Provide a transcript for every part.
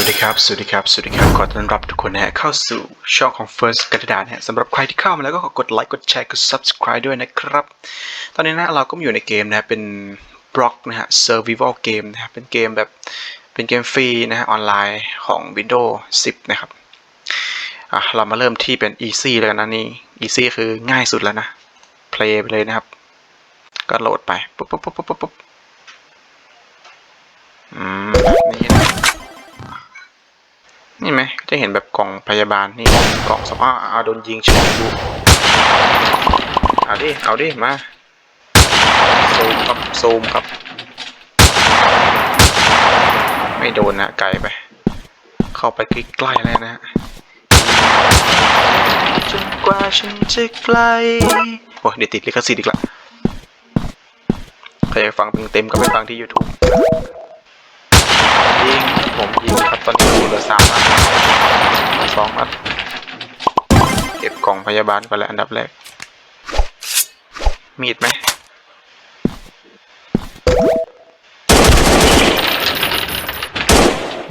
วัสดีครับ สวัสดีครับ สวัสดีครับ ขอต้อนรับทุกคนนะฮะเข้าสู่ช่องของ First กระดาษนะฮะสำหรับใครที่เข้ามาแล้วก็ขอกดไลค์ กดแชร์ กด subscribe ด้วยนะครับ ตอนนี้นะเราก็มาอยู่ในเกมนะฮะเป็นบล็อกนะฮะ survival game นะฮะเป็นเกมแบบเป็นเกมฟรีนะฮะออนไลน์ของ Windows 10 นะครับ อะเรามาเริ่มที่เป็น easy เลยนะนี่ easy คือง่ายสุดแล้วนะ play ไปเลยนะครับ ก็โหลดไปปุ๊บปุ๊บปุ๊บปุ๊บปุ๊บอืมนี่นะ นี่ไหมจะเห็นแบบกล่องพยาบาลนี่กล่องสภาพเอาโดนยิงเฉยดูเอาดิเอาดิมาซูมครับซูมครับ ไม่โดนนะไกลไป เข้าไปใกล้ๆแล้วนะจนกว่าฉันจะไกลโอ้เดี๋ยวติดลิขสิทธิ์อีกละใครอยากฟังเต็มๆก็ไปฟังที่ YouTube ยิงผมยิงครับตอนนี้เหลือสามนัดสองนัดเก็บกล่องพยาบาลก่อนเลยอันดับแรก มีดไหม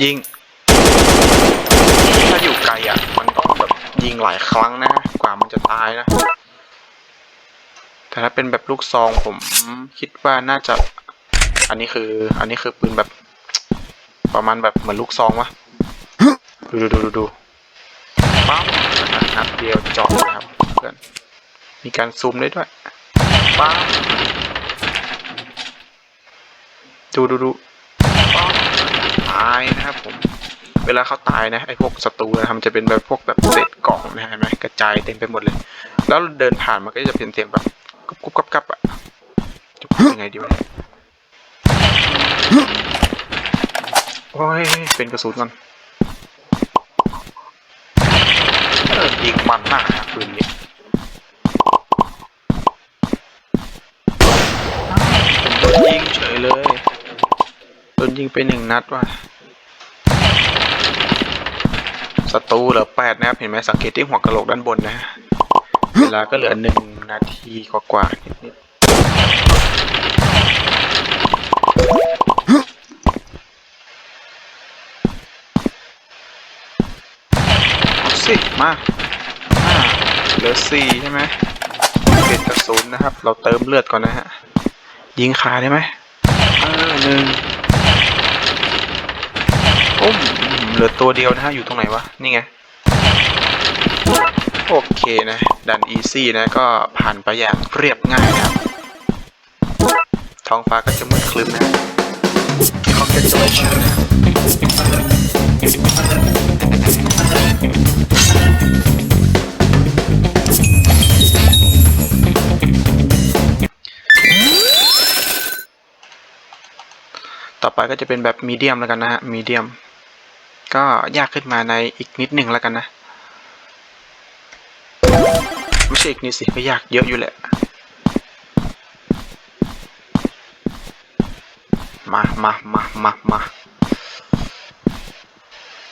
ยิง ถ้าอยู่ไกลอะ มันต้องแบบยิงหลายครั้งนะ กว่ามันจะตายนะ แต่ถ้าเป็นแบบลูกซองผมคิดว่าน่าจะ อันนี้คือ อันนี้คือปืนแบบ ประมาณแบบเหมือนลูกซองวะดูดูดูดูดูปั๊มนัดเดียวเจาะนะครับเพื่อนมีการซูมได้ด้วยปั๊มดูดูดูปั๊มตายนะครับผมเวลาเขาตายนะไอ้พวกศัตรูนะครับมันจะเป็นแบบพวกแบบเศษกล่องนะเห็นไหมกระจายเต็มไปหมดเลย แล้วเดินผ่านมันก็จะเป็นเสียงแบบกุบกุบกับกับอะจะพูดยังไงดีวะเนี่ย โอ้ยเป็นกระสุนก่อนเออยิงมันมากปืนนี้โดนยิงเฉยเลยโดนยิงไปหนึ่งนัดว่ะศัตรูเหลือแปดนะครับ เห็นไหมสังเกตที่หัวกระโหลกด้านบนนะฮะเวลาก็เหลือหนึ่งนาทีกว่าๆนิดๆ เอา สิ มาห้าเหลือสี่ใช่ไหมเจ็ดกับศูนย์นะครับ เราเติมเลือดก่อนนะฮะ ยิงขาได้ไหมเออหนึ่งโอ้มเหลือตัวเดียวนะฮะ อยู่ตรงไหนวะ นี่ไง โอเคนะ ดันอีซี่นะ ก็ผ่านไปอย่างเรียบง่ายนะครับ ท้องฟ้าก็จะมืดคลึ้มนะ Congratulations นะ ต่อไปก็จะเป็นแบบมีเดียมแล้วกันนะฮะมีเดียม ก็ยากขึ้นมาในอีกนิดหนึ่งแล้วกันนะ ไม่ใช่อีกนิดสิก็ยากเยอะอยู่แหละ มามามามามา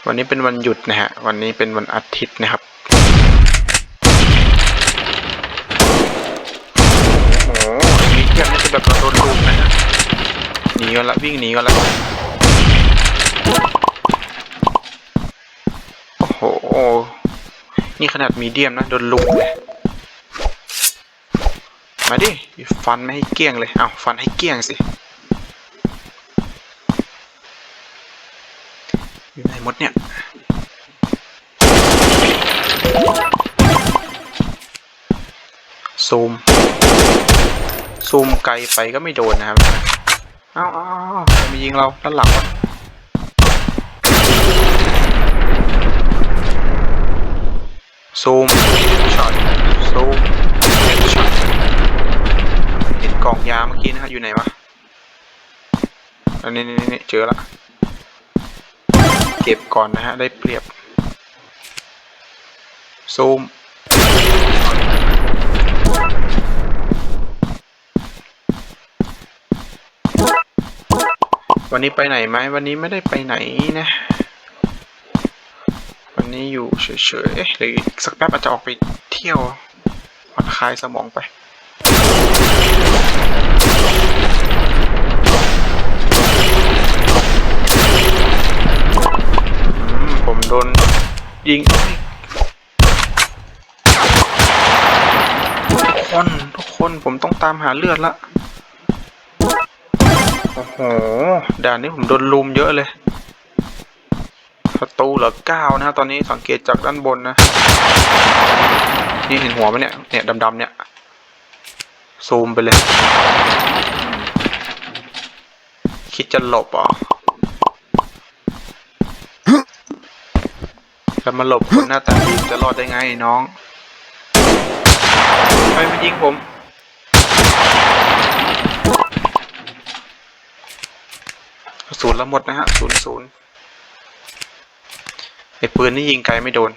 วันนี้เป็นวันหยุดนะฮะ วันนี้เป็นวันอาทิตย์นะครับ โอ้โหมีเทียมนี่คือแบบโดนลุมนะฮะหนีกันละวิ่งหนีกันละโอ้โห นี่ขนาดมีเดียมนะ โดนลุมเลยมาดิ ฟันไม่ให้เกลี้ยงเลย เอาฟันให้เกลี้ยงสิ อยู่ไหนหมดเนี่ยซูม ซูมไกลไปก็ไม่โดนนะครับ เอาเอาเอามายิงเราด้านหลังซูมช็อตซูมช็อตเห็นกล่องยาเมื่อกี้นะฮะอยู่ไหนวะอันนี้นี่นี่เจอละ เก็บก่อนนะฮะ ได้เปรียบ ซูม วันนี้ไปไหนไหม วันนี้ไม่ได้ไปไหนนะ วันนี้อยู่เฉยๆเอ๊ะหรืออีกสักแป๊บอาจจะออกไปเที่ยวผ่อนคลายสมองไป ยิงทุกคนทุกคนผมต้องตามหาเลือดละ โอ้โห ด่านนี้ผมโดนลุมเยอะเลยศัตรูเหลือเก้านะตอนนี้สังเกตจากด้านบนนะ นี่เห็นหัวไหมเนี่ย เนี่ยดำๆเนี่ย ซูมไปเลย คิดจะหลบเห รอจะมาหลบคนหน้าตาดีจะรอดได้ไงน้อง ไปมายิงผม ศูนย์ละหมดนะฮะศูนย์ศูนย์ไอ้ปืนนี่ยิงไกลไม่โดน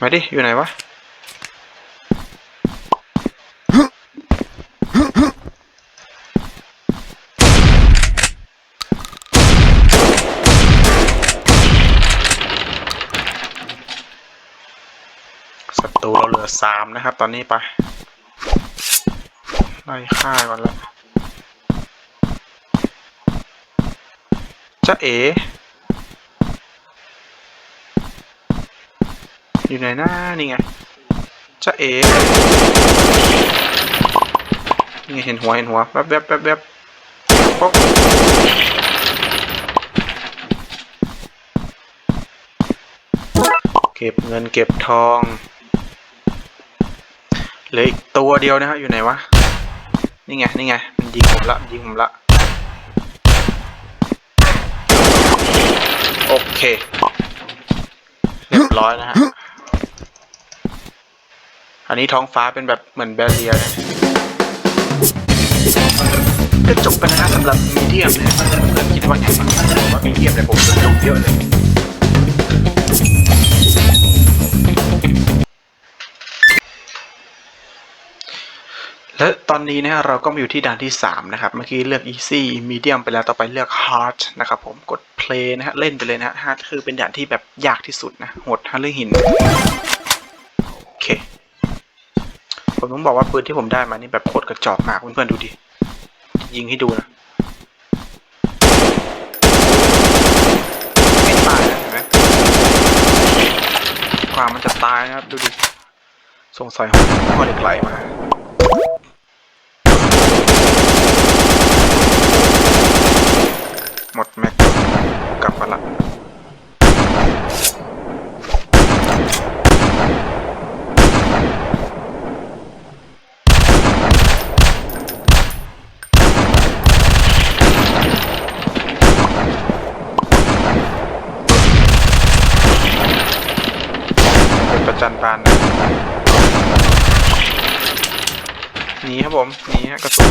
มาดิ อยู่ไหนวะ ศัตรูเราเหลือสามนะครับ ตอนนี้ไปไล่ฆ่าก่อนละจะเอ อยู่ไหนหน้านี่ไงจะเอนี่ไงเห็นหัวเห็นหัวแวบแวบแวบแวบป๊อกเก็บเงินเก็บทอง ลืออีกตัวเดียวนะฮะอยู่ไหนวะ นี่ไง นี่ไง มันยิงผมละมันยิงผมละ โอเค เรียบร้อยนะฮะ อันนี้ท้องฟ้าเป็นแบบเหมือนแบเรียนะก็จบไปนะฮะสำหรับมีเดียมนะเพื่อนๆคิดว่าไงบ้างว่ามีเดียมเนี่ยผมสนุกเยอะเลย และตอนนี้นะฮะเราก็มาอยู่ที่ด่านที่ 3 นะครับ เมื่อกี้เลือก easy medium ไปแล้วต่อไปเลือก hard นะครับผมกด play นะฮะเล่นไปเลยนะฮะ hard คือเป็นด่านที่แบบยากที่สุดนะโหดฮาร์เรื่องหิน โอเค ผมต้องบอกว่าปืนที่ผมได้มานี่แบบโคตรกระจอกมากเพื่อนๆดูดิ ยิงให้ดูนะไม่ตายนะเห็นไหมกว่ามมันจะตายนะครับ ดูดิส่งสอยหัวเหล็กไหลมา หมดแม็กกลับมาละเป็นประ จันบานนะหนีครับผมหนีฮะกระสุน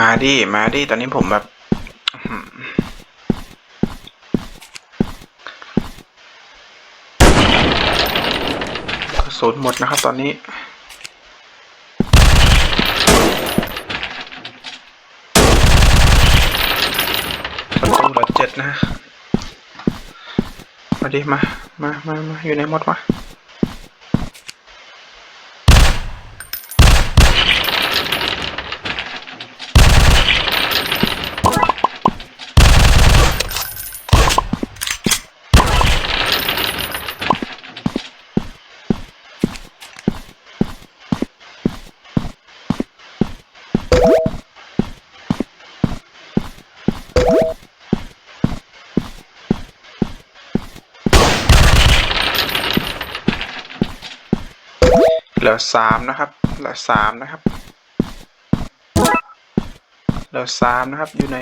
มาดิมาดิตอนนี้ผมแบบกระสุนหมดนะครับตอนนี้ประตูเหลือเจ็ดนะ มาดิมา มามามาอยู่ในหมดวะ เหลือสามนะครับ เหลือสามนะครับ เหลือสามนะครับ อยู่ไหน